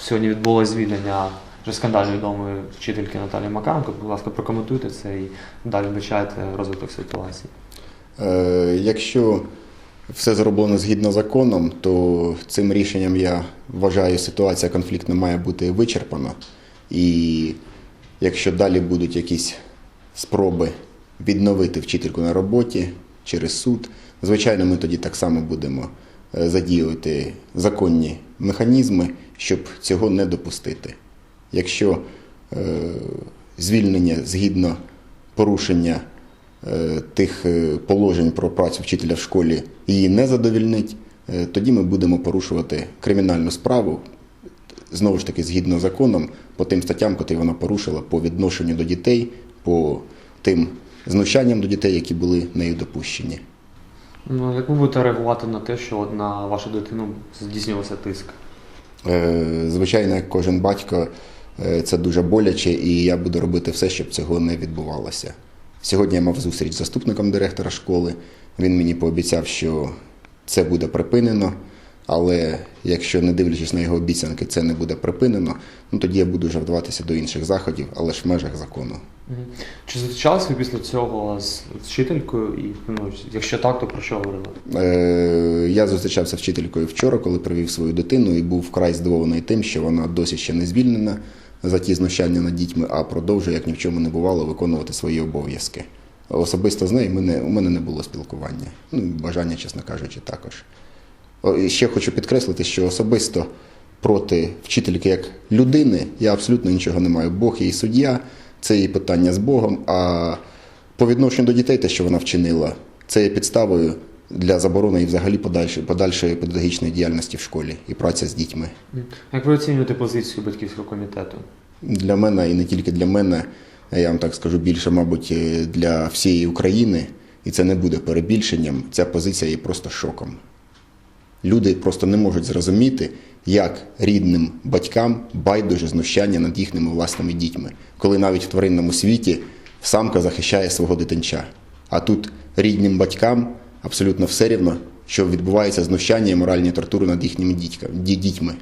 сьогодні відбулося звільнення вже скандально відомої вчительки Наталії Макаренко. Будь ласка, прокоментуйте це і далі вбачаєте розвиток ситуації. Е, Якщо все зроблено згідно законом, то цим рішенням я вважаю, ситуація конфліктна має бути вичерпана. І якщо далі будуть якісь спроби відновити вчительку на роботі через суд, звичайно, ми тоді так само будемо е, задіювати законні механізми, щоб цього не допустити. Якщо е, звільнення згідно порушення е, тих е, положень про працю вчителя в школі її не задовільнить, тоді ми будемо порушувати кримінальну справу знову ж таки згідно законом по тим статтям, котрі вона порушила по відношенню до дітей, по тим знущанням до дітей, які були нею допущені. Ну, як ви будете реагувати на те, що на вашу дитину здійснювався тиск? Е, Звичайно, як кожен батько, е, це дуже боляче, і я буду робити все, щоб цього не відбувалося. Сьогодні я мав зустріч з заступником директора школи. Він мені пообіцяв, що це буде припинено. Але якщо не дивлячись на його обіцянки, це не буде припинено, ну тоді я буду вже вдаватися до інших заходів, але ж в межах закону. Чи зустрічались ви після цього з вчителькою? І ну, якщо так, то про що говорили? Е, Я зустрічався з вчителькою вчора, коли привів свою дитину, і був вкрай здивований тим, що вона досі ще не звільнена за ті знущання над дітьми, а продовжує, як ні в чому не бувало, виконувати свої обов'язки. Особисто з нею мене, у мене не було спілкування. Ну, бажання, чесно кажучи, також. І ще хочу підкреслити, що особисто проти вчительки як людини я абсолютно нічого не маю. Бог її суддя, це її питання з Богом. А по відношенню до дітей, те, що вона вчинила, це є підставою для заборони і взагалі подальшої, подальшої педагогічної діяльності в школі і праця з дітьми. Як ви оцінюєте позицію батьківського комітету? Для мене і не тільки для мене, я вам так скажу більше, мабуть, для всієї України, і це не буде перебільшенням. Ця позиція є просто шоком. Люди просто не можуть зрозуміти, як рідним батькам байдуже знущання над їхніми власними дітьми, коли навіть в тваринному світі самка захищає свого дитинча. А тут рідним батькам абсолютно все рівно, що відбувається знущання і моральні тортури над їхніми дітьми.